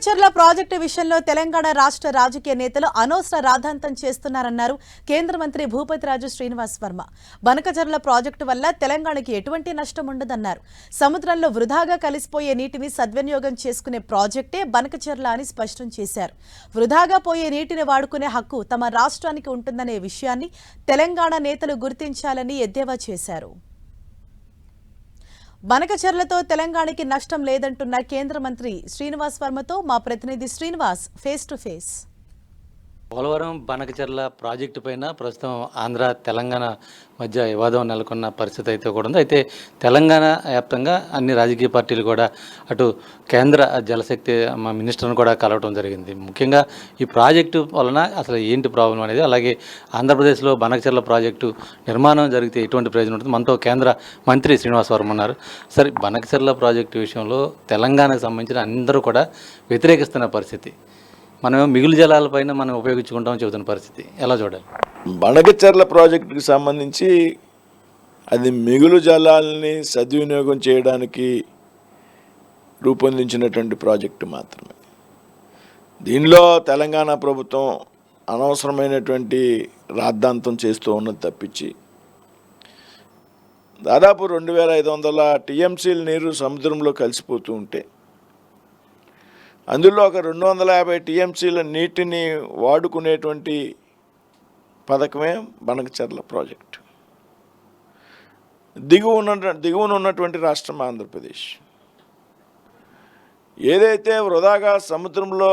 Banakacherla project విషయంలో తెలంగాణ రాష్ట్ర రాజకీయ నేతలు అనవసర రాధాంతం చేస్తున్నారన్నారు కేంద్ర మంత్రి భూపతిరాజు శ్రీనివాస్ వర్మ. బనకచర్ల ప్రాజెక్టు వల్ల తెలంగాణకి ఎటువంటి నష్టం ఉండదన్నారు. సముద్రంలో వృధాగా కలిసిపోయే నీటిని సద్వినియోగం చేసుకునే ప్రాజెక్టే బనకచర్ల అని స్పష్టం చేశారు. వృధాగా పోయే నీటిని వాడుకునే హక్కు తమ రాష్ట్రానికి ఉంటుందనే విషయాన్ని తెలంగాణ నేతలు గుర్తించాలని ఎద్దేవా చేశారు. బనకచెర్లతో తెలంగాణకి నష్టం లేదంటున్న కేంద్ర మంత్రి శ్రీనివాస్ వర్మతో మా ప్రతినిధి Srinivas face to face. Polavaram Banakacherla project పైన ప్రస్తుతం ఆంధ్ర తెలంగాణ మధ్య వివాదం నెలకొన్న పరిస్థితి అయితే కూడా ఉంది. అయితే తెలంగాణ వ్యాప్తంగా అన్ని రాజకీయ పార్టీలు కూడా అటు కేంద్ర జలశక్తి మా మినిస్టర్ను కూడా కలవడం జరిగింది. ముఖ్యంగా ఈ ప్రాజెక్టు వలన అసలు ఏంటి ప్రాబ్లం అనేది అలాగే ఆంధ్రప్రదేశ్లో బనకచెర్ల ప్రాజెక్టు నిర్మాణం జరిగితే ఎటువంటి ప్రయోజనం ఉంటుంది? మనతో కేంద్ర మంత్రి శ్రీనివాస్ ఉన్నారు. సరే బనకచెర్ల ప్రాజెక్టు విషయంలో తెలంగాణకు సంబంధించిన అందరూ కూడా వ్యతిరేకిస్తున్న పరిస్థితి. మనం మిగులు జలాలపైన మనం ఉపయోగించుకుంటామని చెబుతున్న పరిస్థితి. ఎలా చూడాలి? బనకచెర్ల ప్రాజెక్టుకి సంబంధించి అది మిగులు జలాల్ని సద్వినియోగం చేయడానికి రూపొందించినటువంటి ప్రాజెక్టు మాత్రమే. దీనిలో తెలంగాణ ప్రభుత్వం అనవసరమైనటువంటి రాద్ధాంతం చేస్తూ ఉన్నది తప్పించి దాదాపు రెండు వేల ఐదు వందల టీఎంసీల నీరు సముద్రంలో కలిసిపోతూ ఉంటే అందులో ఒక రెండు వందల యాభై టీఎంసీల నీటిని వాడుకునేటువంటి పథకమే బనకచర్ల ప్రాజెక్ట్. దిగువ ఉన్న దిగువన ఉన్నటువంటి రాష్ట్రం ఆంధ్రప్రదేశ్. ఏదైతే వృధాగా సముద్రంలో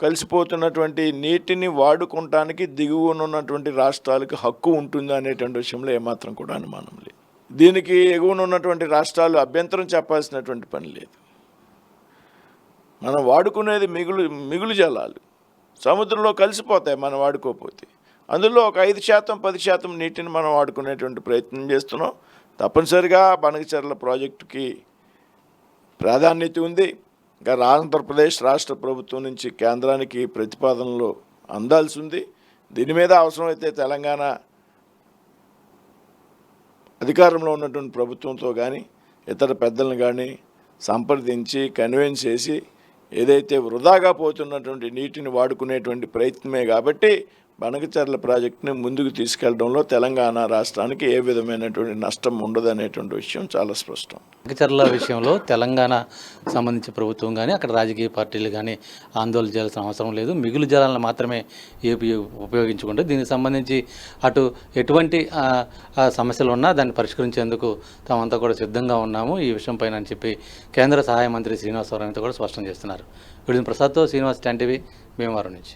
కలిసిపోతున్నటువంటి నీటిని వాడుకుంటానికి దిగువన ఉన్నటువంటి రాష్ట్రాలకు హక్కు ఉంటుందా అనేటువంటి విషయంలో ఏమాత్రం కూడా అనుమానం లేదు. దీనికి ఎగువన ఉన్నటువంటి రాష్ట్రాలు అభ్యంతరం చెప్పాల్సినటువంటి పని లేదు. మనం వాడుకునేది మిగులు మిగులు జలాలు. సముద్రంలో కలిసిపోతాయి మనం వాడుకోకపోతే. అందులో ఒక ఐదు శాతం పది శాతం నీటిని మనం వాడుకునేటువంటి ప్రయత్నం చేస్తున్నాం. తప్పనిసరిగా బనగచర్ల ప్రాజెక్టుకి ప్రాధాన్యత ఉంది. ఇంకా ఆంధ్రప్రదేశ్ రాష్ట్ర ప్రభుత్వం నుంచి కేంద్రానికి ప్రతిపాదనలు అందాల్సి ఉంది. దీని మీద అవసరమైతే తెలంగాణ అధికారంలో ఉన్నటువంటి ప్రభుత్వంతో కానీ ఇతర పెద్దలను కానీ సంప్రదించి కన్విన్స్ చేసి ఏదైతే వృధాగా పోతున్నటువంటి నీటిని వాడుకునేటువంటి ప్రయత్నమే కాబట్టి బనకచర్ల ప్రాజెక్టుని ముందుకు తీసుకెళ్ళడంలో తెలంగాణ రాష్ట్రానికి ఏ విధమైనటువంటి నష్టం ఉండదనేటువంటి విషయం చాలా స్పష్టం. బనకచర్ల విషయంలో తెలంగాణ సంబంధించి ప్రభుత్వం కానీ అక్కడ రాజకీయ పార్టీలు కానీ ఆందోళన చేయాల్సిన అవసరం లేదు. మిగులు జలాలను మాత్రమే ఏపీ ఉపయోగించుకుంటే దీనికి సంబంధించి అటు ఎటువంటి సమస్యలు ఉన్నా దాన్ని పరిష్కరించేందుకు తామంతా కూడా సిద్ధంగా ఉన్నాము. ఈ విషయం పైన అని చెప్పి కేంద్ర సహాయ మంత్రి శ్రీనివాసరావుతో కూడా స్పష్టం చేస్తున్నారు. వీడిని ప్రసాద్తో శ్రీనివాస్ టెన్ టీవీ భీమవరం నుంచి.